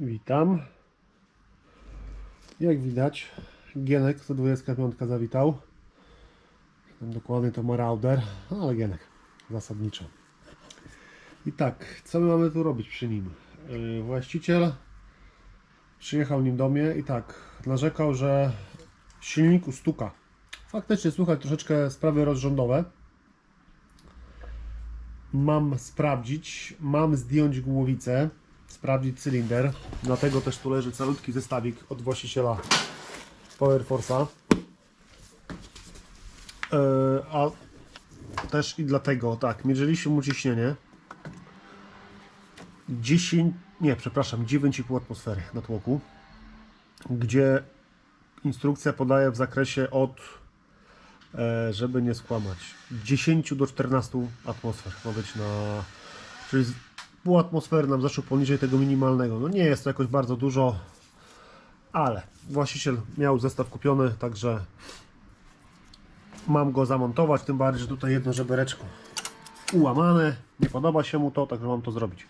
Witam. Jak widać, Gienek 125 zawitał. Dokładnie to Marauder, no ale Gienek zasadniczo. I tak, co my mamy tu robić przy nim? Yy, właściciel przyjechał nim do mnie i tak, narzekał, że w silniku stuka. Faktycznie słychać troszeczkę sprawy rozrządowe. Mam sprawdzić, mam zdjąć głowicę, sprawdzić cylinder. Dlatego też tu leży calutki zestawik od właściciela Power Force'a. Yy, a też i dlatego, tak, mierzyliśmy mu ciśnienie. 10, nie, przepraszam, 9,5 atmosfery na tłoku, gdzie instrukcja podaje w zakresie od, e, żeby nie skłamać, 10 do 14 atmosfer ma być na, czyli pół atmosfery nam zeszło poniżej tego minimalnego. No nie jest to jakoś bardzo dużo, ale właściciel miał zestaw kupiony, także mam go zamontować, tym bardziej, że tutaj jedno żebereczko ułamane, nie podoba się mu to, także mam to zrobić.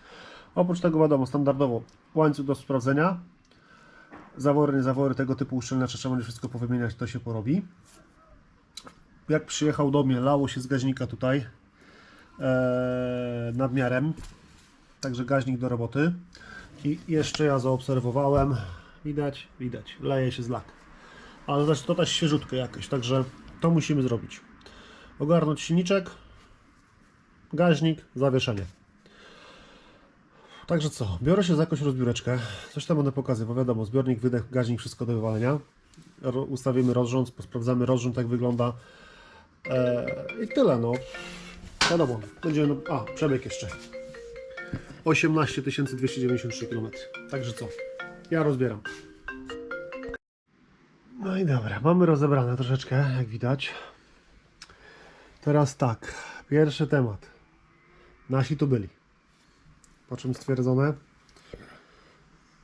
Oprócz tego wiadomo, standardowo łańcuch do sprawdzenia, zawory, nie zawory, tego typu uszczelniacze, trzeba będzie wszystko powymieniać, to się porobi. Jak przyjechał do mnie, lało się z gaźnika tutaj e, nadmiarem, także gaźnik do roboty. I jeszcze ja zaobserwowałem, widać, widać, leje się z lak. Ale znaczy to też świeżutkie jakieś, także to musimy zrobić. Ogarnąć silniczek, gaźnik, zawieszenie. Także co, biorę się za jakąś rozbióreczkę, coś tam będę pokazywał, wiadomo, zbiornik, wydech, gaźnik, wszystko do wywalenia. Ustawimy rozrząd, sprawdzamy rozrząd, jak wygląda. Eee, I tyle, no. Wiadomo, będziemy, a, przebieg jeszcze. 18 293 km. Także co, ja rozbieram. No i dobra, mamy rozebrane troszeczkę, jak widać. Teraz tak, pierwszy temat. Nasi tu byli. Po czym stwierdzone?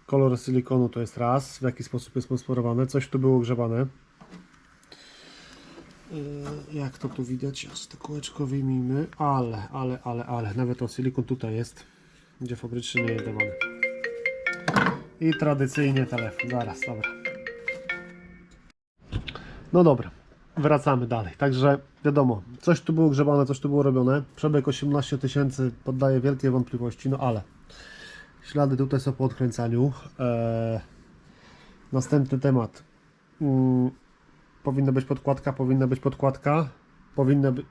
Kolor silikonu to jest raz, w jaki sposób jest posmarowane, coś tu było grzebane. Yy, Jak to tu widać? Aż to kółeczko wyjmijmy. Ale, ale, ale, ale, nawet o silikon tutaj jest, gdzie fabrycznie nie. I tradycyjnie telefon. Zaraz, dobra. No dobra, wracamy dalej. Także wiadomo, coś tu było grzebane, coś tu było robione. Przebieg 18 tysięcy poddaje wielkie wątpliwości, no ale ślady tutaj są po odkręcaniu. Eee, następny temat. Mm, powinna być podkładka, powinna być podkładka, powinna być.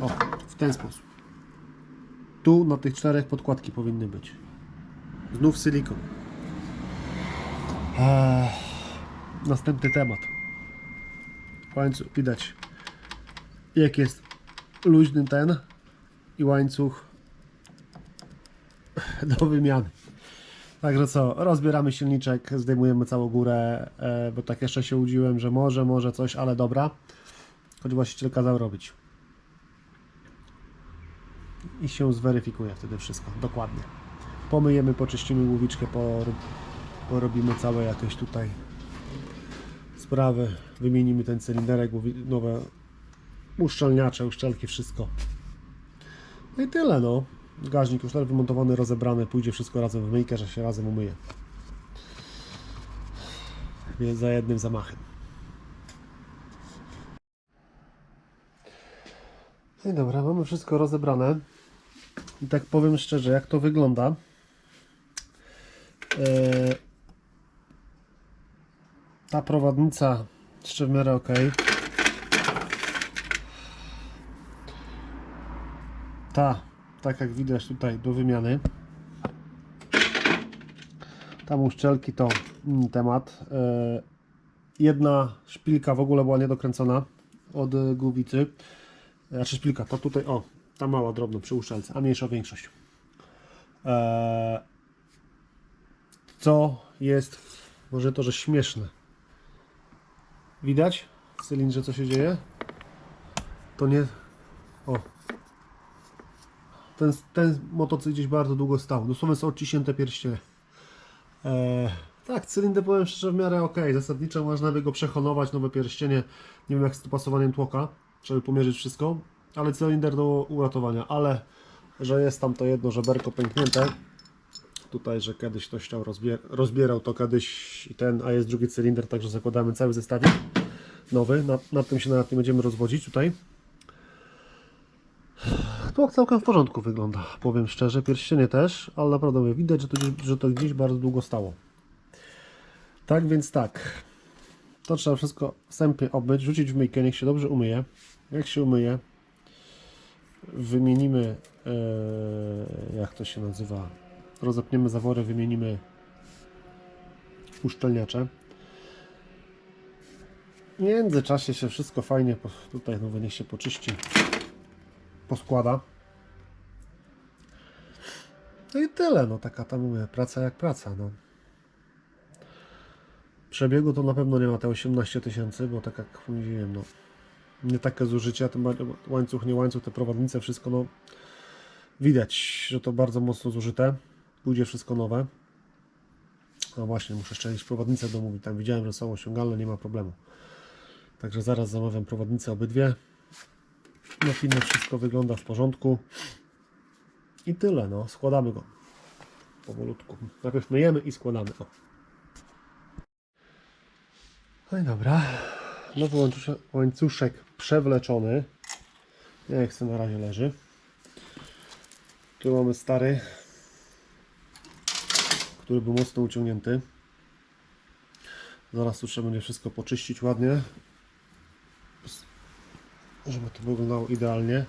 O, w ten sposób. Tu na tych czterech podkładki powinny być. Znów silikon. Eee, następny temat. Łańcuch widać jak jest luźny ten i łańcuch do wymiany. Także co, rozbieramy silniczek zdejmujemy całą górę e, bo tak jeszcze się łudziłem, że może, może coś, ale dobra. Choć właściciel kazał robić i się zweryfikuje wtedy wszystko, dokładnie pomyjemy, poczyścimy głowiczkę por, porobimy całe jakieś tutaj sprawy. Wymienimy ten cylinderek, nowe uszczelniacze, uszczelki, wszystko. No i tyle, no. Gaźnik już teraz wymontowany, rozebrany, pójdzie wszystko razem w myjkę, że się razem umyje. Więc za jednym zamachem. No i dobra, mamy wszystko rozebrane. I tak powiem szczerze, jak to wygląda. Eee, ta prowadnica jeszcze w ok. Ta, tak jak widać tutaj do wymiany. Tam uszczelki to inny temat. E, Jedna szpilka w ogóle była niedokręcona od e, głowicy. Znaczy szpilka, to tutaj, o, ta mała, drobna przy uszczelce, a mniejsza większość. E, Co jest, może to, że śmieszne. Widać w cylindrze co się dzieje? To nie... O. Ten, ten motocykl gdzieś bardzo długo stał. Dosłownie są odciśnięte pierścienie. Eee, tak, cylinder powiem szczerze w miarę ok. Zasadniczo można by go przehonować, nowe pierścienie. Nie wiem jak z dopasowaniem tłoka. Trzeba by pomierzyć wszystko. Ale cylinder do uratowania. Ale, że jest tam to jedno żeberko pęknięte, tutaj, że kiedyś ktoś chciał rozbier rozbierał to kiedyś i ten, a jest drugi cylinder, także zakładamy cały zestawik nowy. Na, nad tym się nawet nie będziemy rozwodzić tutaj. To całkiem w porządku wygląda, powiem szczerze. Pierścienie też, ale naprawdę mówię, widać, że to, gdzieś, że to gdzieś bardzo długo stało. Tak więc tak. To trzeba wszystko wstępnie obmyć, rzucić w myjkę, niech się dobrze umyje. Jak się umyje, wymienimy, e, jak to się nazywa, rozepniemy zawory, wymienimy uszczelniacze. W międzyczasie się wszystko fajnie, tutaj nowe niech się poczyści, poskłada. No i tyle, no taka tam mówię, praca jak praca, no. Przebiegu to na pewno nie ma te 18 tysięcy, bo tak jak mówiłem, no nie takie zużycia, bardziej łańcuch, nie łańcuch, te prowadnice, wszystko no widać, że to bardzo mocno zużyte. Pójdzie wszystko nowe. No właśnie, muszę szczelić prowadnicę do mówi. Tam widziałem, że są osiągalne, nie ma problemu. Także zaraz zamawiam prowadnicę obydwie. Na filmie wszystko wygląda w porządku. I tyle, no. Składamy go. Powolutku. Najpierw myjemy i składamy. O. No i dobra. Nowy łańcuszek, przewleczony. Jak chce na razie leży. Tu mamy stary, który był mocno uciągnięty. Zaraz tu trzeba będzie wszystko poczyścić ładnie, żeby to wyglądało idealnie.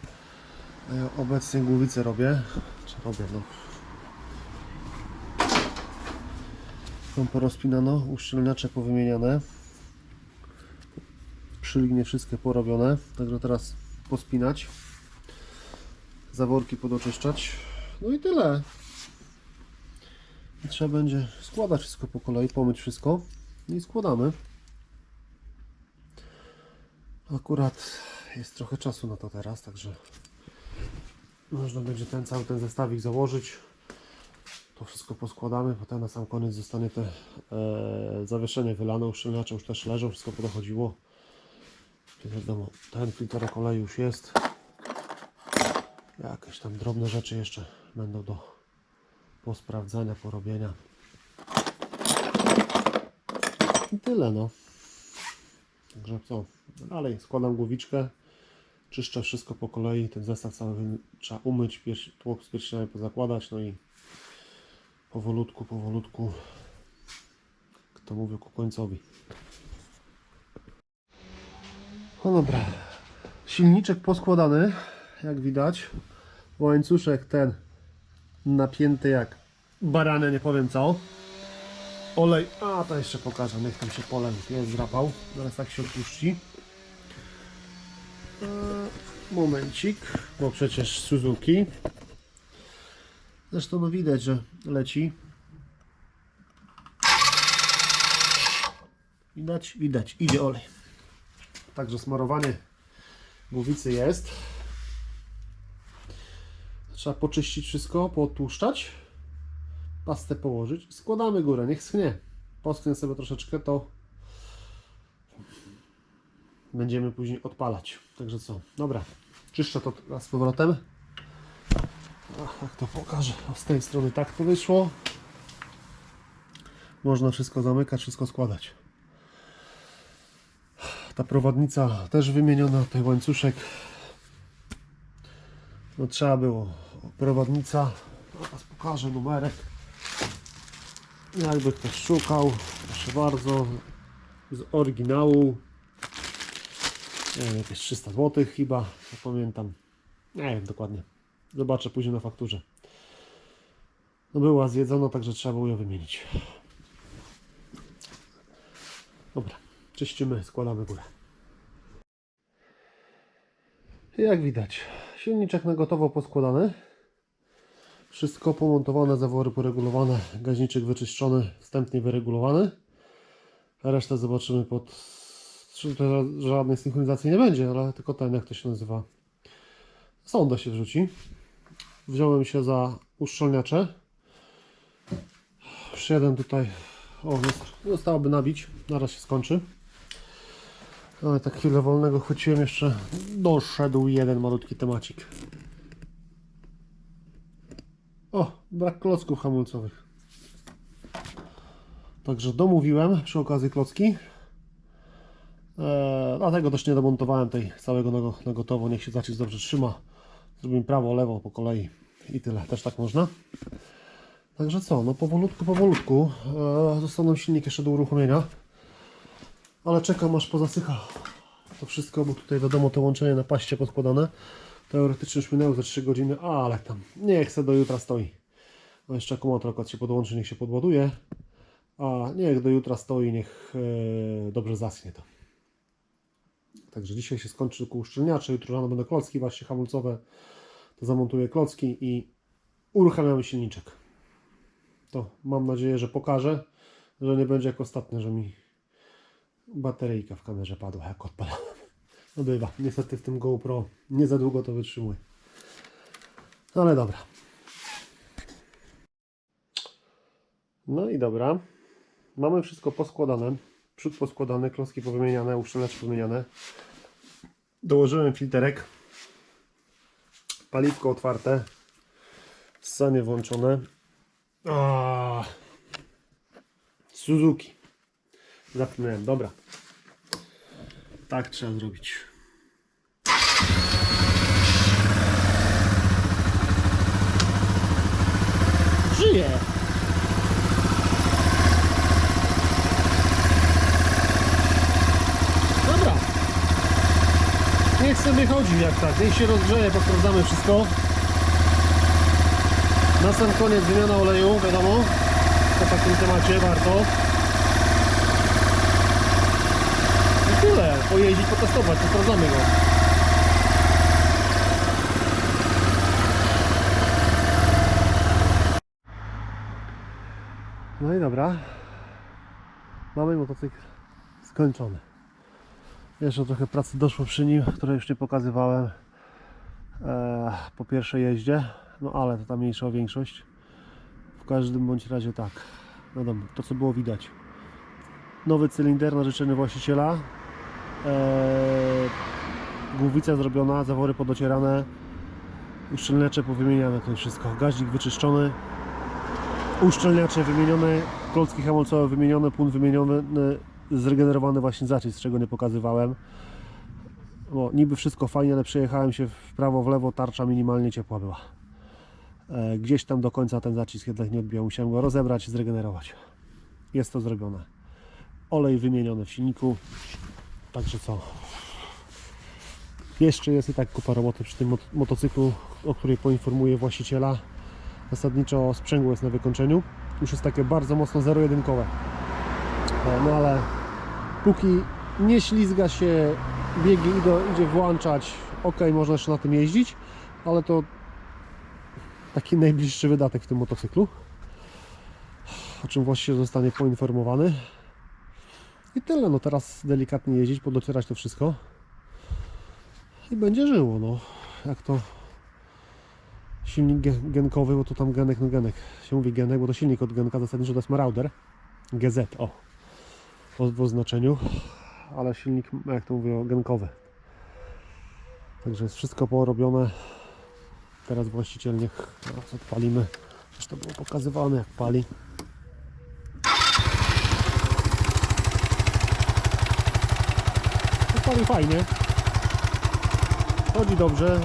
Ja obecnie głowicę robię. Czy robię, no. Mam porozpinano, uszczelniacze powymieniane przylinie wszystkie porobione, także teraz pospinać, zaworki podoczyszczać, no i tyle. I trzeba będzie składać wszystko po kolei, pomyć wszystko i składamy. Akurat jest trochę czasu na to teraz, także można będzie ten cały ten zestawik założyć. To wszystko poskładamy, potem na sam koniec zostanie te e, zawieszenie wylane, uszczelniacze już też leżą, wszystko podochodziło. Czyli wiadomo, ten filtrek oleju już jest. Jakieś tam drobne rzeczy jeszcze będą do posprawdzania, porobienia. I tyle no. Także co, dalej składam głowiczkę, czyszczę wszystko po kolei, ten zestaw cały trzeba umyć, tłok z pierścieniami pozakładać, no i powolutku, powolutku, kto mówi ku końcowi. No dobra. Silniczek poskładany, jak widać. Łańcuszek ten napięty jak barany, nie powiem co. Olej, a to jeszcze pokażę, niech tam się polem jest zrapał. Zaraz tak się opuści. E, Momencik, bo przecież Suzuki. Zresztą no widać, że leci. Widać, widać, idzie olej. Także smarowanie głowicy jest. Trzeba poczyścić wszystko, potłuszczać, pastę położyć i składamy górę, niech schnie. Poschnie sobie troszeczkę, to będziemy później odpalać. Także co, dobra, czyszczę to z powrotem. Ach, to pokażę, z tej strony tak to wyszło. Można wszystko zamykać, wszystko składać. Ta prowadnica też wymieniona, tutaj łańcuszek. No trzeba było. Prowadnica. Teraz pokażę numerek. Jakby ktoś szukał, proszę bardzo. Z oryginału. Nie wiem, jakieś 300 zł chyba, nie pamiętam. Nie wiem dokładnie. Zobaczę później na fakturze. No była zjedzona, także trzeba było ją wymienić. Dobra, czyścimy, składamy górę. Jak widać, silniczek na gotowo poskładany. Wszystko pomontowane, zawory poregulowane, gaźniczek wyczyszczony, wstępnie wyregulowany. Resztę zobaczymy pod... Żadnej synchronizacji nie będzie, ale tylko ten, jak to się nazywa. Sonda się wrzuci. Wziąłem się za uszczelniacze. Już jeden tutaj, o, zosta- zostałoby nabić, zaraz się skończy. Ale tak chwilę wolnego chwyciłem jeszcze. Doszedł jeden malutki temacik. O, brak klocków hamulcowych. Także domówiłem przy okazji klocki. Eee, dlatego też nie domontowałem tej całego na, na gotowo. Niech się zacisk dobrze trzyma. Zrobimy prawo, lewo po kolei i tyle. Też tak można. Także co, no powolutku, powolutku. Eee, zostaną silnik jeszcze do uruchomienia. Ale czekam aż pozasycha to wszystko, bo tutaj wiadomo te łączenie na paście podkładane. Teoretycznie już minęły za 3 godziny, ale tam nie chcę do jutra stoi. No jeszcze akumulator akurat się podłączy, niech się podładuje. A niech do jutra stoi, niech e, dobrze zaschnie to. Także dzisiaj się skończy tylko uszczelniacze, jutro rano będą klocki właśnie hamulcowe. To zamontuję klocki i uruchamiamy silniczek. To mam nadzieję, że pokażę, że nie będzie jak ostatnio, że mi bateryjka w kamerze padła jak odpalałem. No bywa, niestety w tym GoPro nie za długo to wytrzymuje. No ale dobra. No i dobra. Mamy wszystko poskładane. Przód poskładany, klocki powymieniane, uszczelniacze powymieniane. Dołożyłem filterek. Paliwko otwarte. Sanie włączone. A, Suzuki. Zapomniałem, dobra. Tak trzeba zrobić. Żyje! Dobra. Niech sobie chodzi jak tak. Niech się rozgrzeje, posprawdzamy wszystko. Na sam koniec wymiana oleju, wiadomo. Po takim temacie warto. I tyle. Pojeździć, potestować, to sprawdzamy go. No i dobra. Mamy motocykl skończony. Jeszcze trochę pracy doszło przy nim, które już nie pokazywałem e, po pierwszej jeździe. No ale to ta mniejsza większość. W każdym bądź razie tak. Wiadomo, to co było widać. Nowy cylinder na życzenie właściciela. E, głowica zrobiona, zawory podocierane. Uszczelniacze powymieniane, to wszystko. Gaźnik wyczyszczony. Uszczelniacze wymienione, klocki hamulcowe wymienione, płyn wymieniony, zregenerowany właśnie zacisk, czego nie pokazywałem. No, niby wszystko fajnie, ale przejechałem się w prawo, w lewo, tarcza minimalnie ciepła była. E, Gdzieś tam do końca ten zacisk jednak nie odbijał, musiałem go rozebrać zregenerować. Jest to zrobione. Olej wymieniony w silniku. Także co? Jeszcze jest i tak kupa roboty przy tym mot- motocyklu, o której poinformuję właściciela. Zasadniczo sprzęgło jest na wykończeniu. Już jest takie bardzo mocno zero-jedynkowe. E, No ale póki nie ślizga się, biegi idą, idzie włączać, ok, można jeszcze na tym jeździć, ale to taki najbliższy wydatek w tym motocyklu. O czym właściciel zostanie poinformowany. I tyle, no teraz delikatnie jeździć, podocierać to wszystko. I będzie żyło, no. Jak to silnik ge- genkowy, bo to tam genek, no genek. Się mówi genek, bo to silnik od genka zasadniczo to jest Marauder. GZ, o. W oznaczeniu, ale silnik, jak to mówią, genkowy. Także jest wszystko porobione. Teraz właściciel niech teraz odpalimy. Już to było pokazywane jak pali pali fajnie chodzi dobrze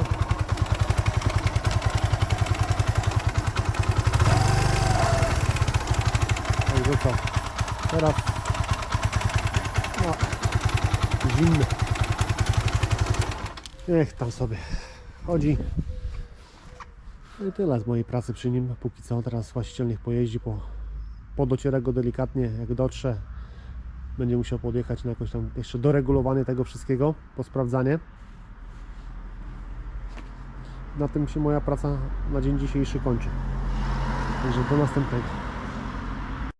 Także co? Teraz no, zimny. Niech tam sobie chodzi. No i tyle z mojej pracy przy nim. Póki co teraz właściciel niech pojeździ, po, podociera go delikatnie. Jak dotrze, będzie musiał podjechać na jakoś tam jeszcze doregulowanie tego wszystkiego, posprawdzanie. Na tym się moja praca na dzień dzisiejszy kończy. Także do następnego.